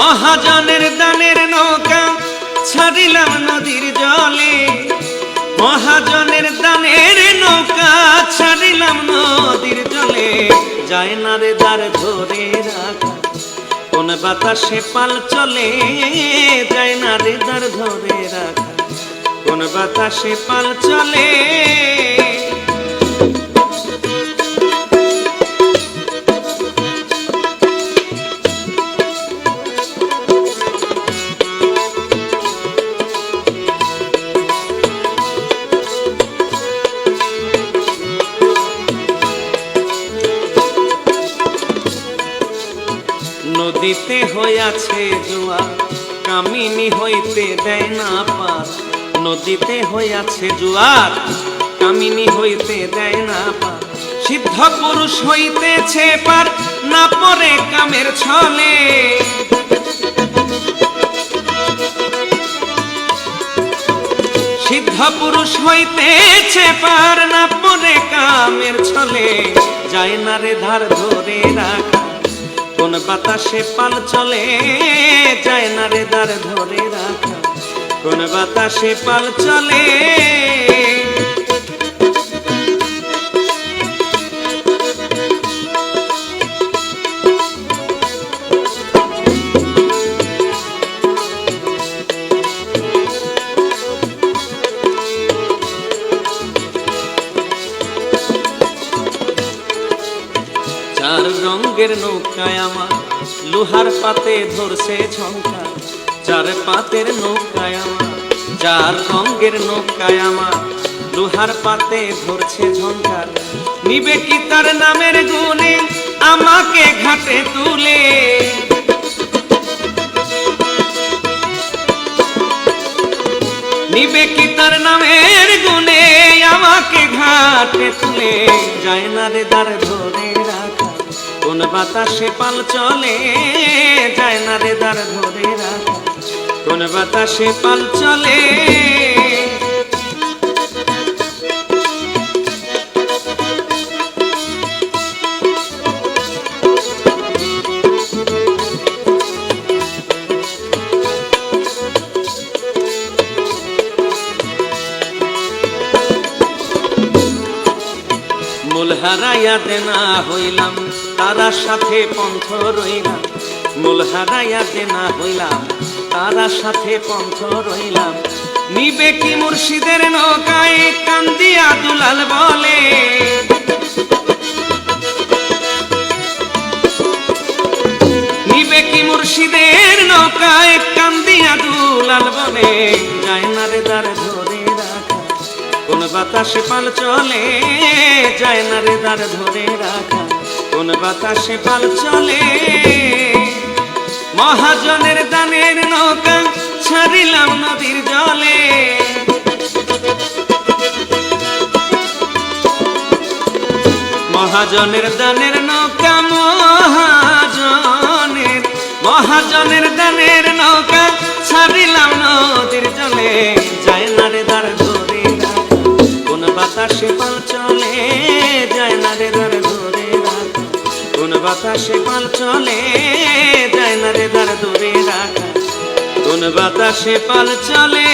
মহাজনের দানের নৌকা ছাড়িলাম নদীর জলে। মহাজনের দানের নৌকা ছাড়িলাম নদীর জলে। যায় না রে দার ধরে রাখা কোন বাতাসে পাল চলে। যায় না রে দার ধরে রাখা কোন বাতাসে পাল চলে। নদীতে হইয়াছে জোয়ার, কামিনী হইতে দেয় না পার। নদীতে হইয়াছে জোয়ার, কামিনী হইতে দেয় না পার। সিদ্ধ পুরুষ হইতেছে পার, না পরে কামের ছলে। সিদ্ধ পুরুষ হইতেছে পার, না পরে কামের ছলে। যায় না রে ধার ধরে রাখা। কোন বাতাসে পাল চলে যায় না রে ধার ধরে রাখা। কোন বাতাসে পাল চলে চার রঙের নৌকায় আমার লোহার পাতে ধরছে ঝঙ্কা চার পাতের নৌকায় আমার চার রঙের নৌকায় আমার লোহার পাতে ধরছে ঝঙ্কার নিবে কি তার নামের গুণে আমাকে ঘাটে তুলে? নিবে কি তার নামের গুণে আমাকে ঘাটে তুলে? যায় না রে দার ধরে। কোন বাতাসে পাল চলে যায় না রে দার ধরে রাখা কোন বাতাসে পাল চলে মূল হারাইয়া দেনা হইলাম, তারা সাথে পন্থ রইলাম। মূল হারাইয়া দেনা হইলাম, তারা সাথে পন্থ রইলাম। নিবে কি মুর্শিদের নৌকায়, কান্দিয়া দুলাল বলে। নিবে কি মুর্শিদের নৌকায়, কান্দিয়া দুলাল বলে। যায় না রে দার বাতাসে পাল চলে, যায় না রে দার ধরে রাখা। কোন বাতাসে পাল চলে, মহাজনের দানের নৌকা ছাড়িলাম নদীর জলে। মহাজনের দানের নৌকা, মহাজনের মহাজনের দানের নৌকা ছাড়িলাম নদীর জলে। বাতাসে পাল চলে, যায় না রে দর ধরে রাখা কোন বাতাসে পাল চলে, যায় না রে দর ধরে রাখা কোন বাতাসে পাল চলে